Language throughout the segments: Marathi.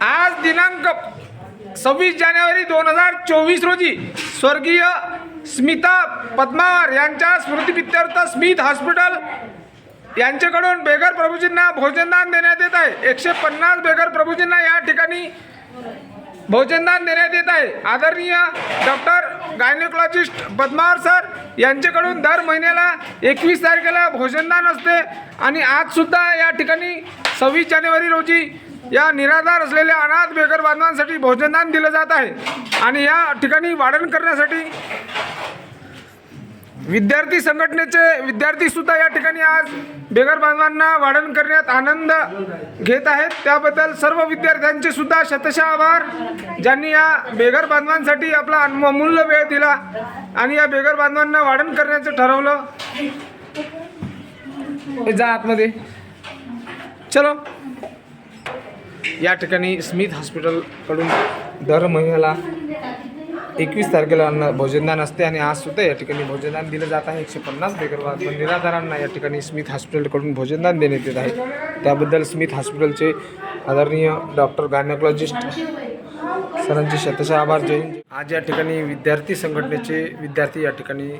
आज दिनांक सव्वीस जानेवारी दोन हजार चोवीस रोजी स्वर्गीय स्मिता पद्मावर यांच्या स्मृतिपित्यर्थ स्मित हॉस्पिटल यांच्याकडून बेगर प्रभूजींना भोजनदान देण्यात येत आहे. एकशे पन्नास बेगर प्रभूजींना या ठिकाणी भोजनदान देण्यात येत आहे. आदरणीय डॉक्टर गायनेकॉलॉजिस्ट पद्मावर सर यांच्याकडून दर महिन्याला एकवीस तारखेला भोजनदान असते आणि आजसुद्धा या ठिकाणी सव्वीस जानेवारी रोजी या निराधार असलेल्या अनाथ बेघर बांधवांसाठी भोजनदान दिलं जात आहे. आणि या ठिकाणी वाढण करण्यासाठी विद्यार्थी संघटनेचे विद्यार्थी सुद्धा या ठिकाणी आज बेघर बांधवांना वाढण करण्यात आनंद घेत आहेत. त्याबद्दल सर्व विद्यार्थ्यांचे सुद्धा शतशः आभार. ज्यांनी या बेघर बांधवांसाठी आपला अमूल्य वेळ दिला आणि या बेघर बांधवांना वाढण करण्याचं ठरवलं. जा आतमध्ये. चलो. या ठिकाणी स्मिथ हॉस्पिटलकडून दर महिन्याला एकवीस तारखेला अन्न भोजनदान असते आणि आज सुद्धा या ठिकाणी भोजनदान दिलं जात आहे. एकशे पन्नास बेगर निराधारांना या ठिकाणी स्मिथ हॉस्पिटलकडून भोजनदान देण्यात येत आहे. त्याबद्दल स्मिथ हॉस्पिटलचे आदरणीय डॉक्टर गायनॉलॉजिस्ट सरांचे शतशः आभार. जय आज या ठिकाणी विद्यार्थी संघटनेचे विद्यार्थी या ठिकाणी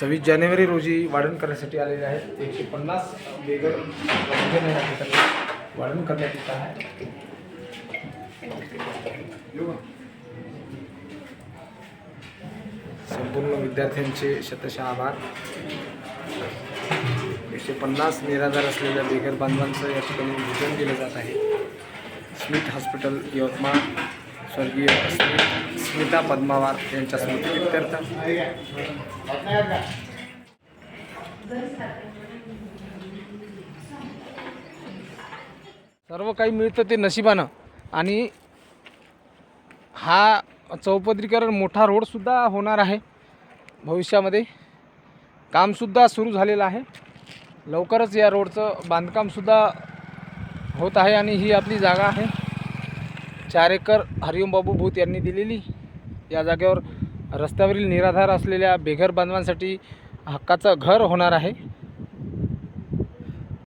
सव्वीस जानेवारी रोजी वाढण करण्यासाठी आलेले आहेत. एकशे पन्नास बेगर भोजन या ठिकाणी वाढण करण्यात येत आहे. संपूर्ण विद्यार्थ्यांचे शतशः आभार. एकशे पन्नास निराधार असलेल्या बेघर बांधवांचं या ठिकाणी भोजन दिलं जात आहे. स्मिथ हॉस्पिटल यवतमाळ स्वर्गीय स्मित स्मिता पद्मावार यांच्या स्मृतीप्रित्यर्थ सर्व काही मिळतं ते नशिबानं. आणि हा चौपदरीकरण मोठा रोडसुद्धा होणार आहे. भविष्यामध्ये कामसुद्धा सुरू झालेलं आहे. लवकरच या रोडचं बांधकामसुद्धा होत आहे आणि ही आपली जागा आहे. चार एकर हरिओम बाबू भूत यांनी दिलेली. या जागेवर रस्त्यावरील निराधार असलेल्या बेघर बांधवांसाठी हक्काचं घर होणार आहे.